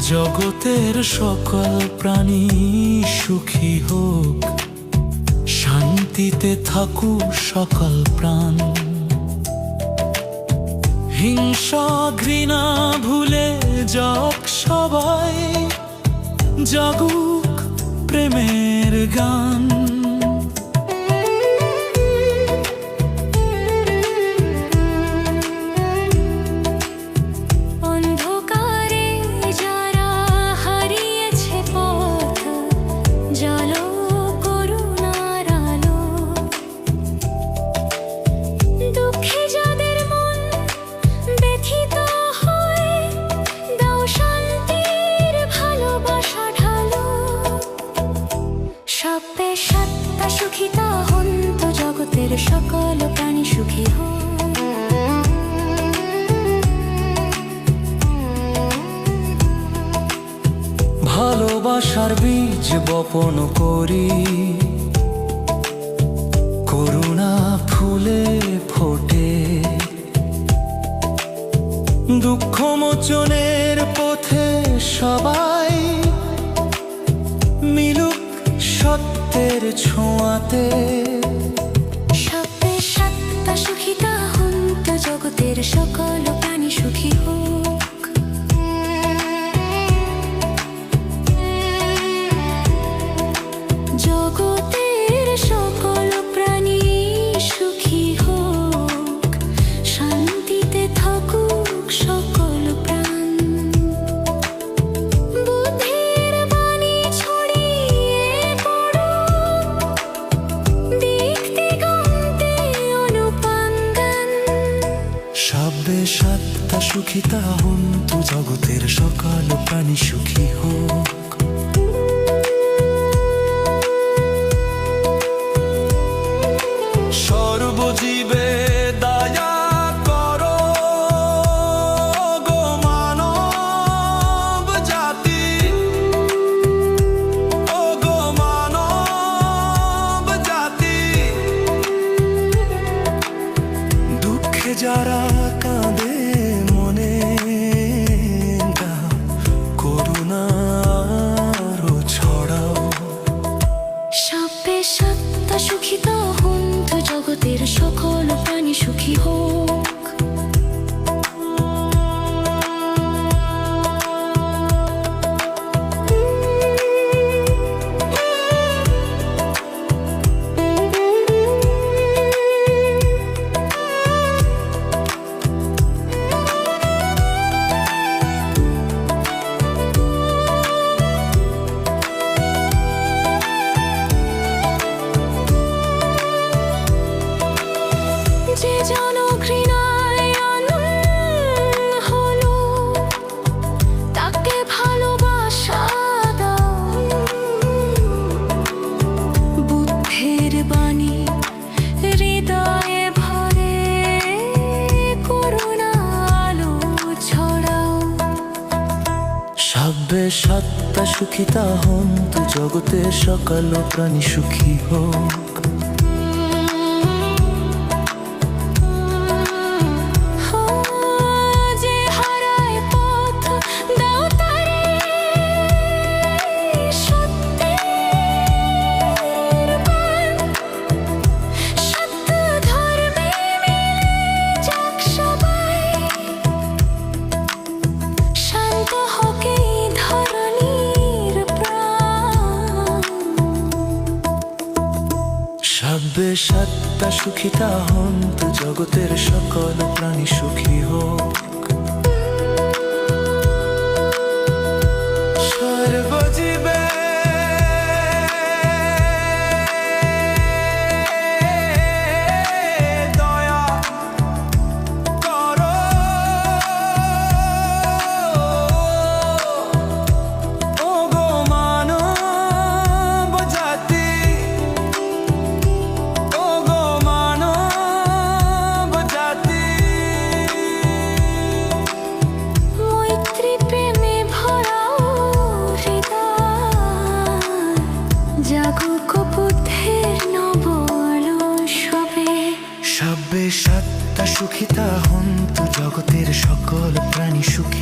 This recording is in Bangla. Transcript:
জগতের সকল প্রাণী সুখী হোক, শান্তিতে থাকুক সকল প্রাণ। হিংসা, ঘৃণা ভুলে যাক সবাই, জাগুক প্রেমের গান। জালো ভালোবাসার বীজ বপন করি। করুণা ফুলে ফোটে। দুঃখ মোচনের পথে সবাই মিলুক সত্যের ছোঁয়াতে। সবে সত্তা সুখিতা হন্ত জগতের সকল প্রাণী সুখী হোক। সবে সত্তা সুখিতা হন তু জগতের সকল প্রাণী সুখী হোক। সবে সত্তা সুখিতা হন তু জগতে সকাল প্রাণী সুখী হোক সত্তা সুখিতা হন্ত জগতের সকল প্রাণী সুখী। সকল প্রাণী সুখী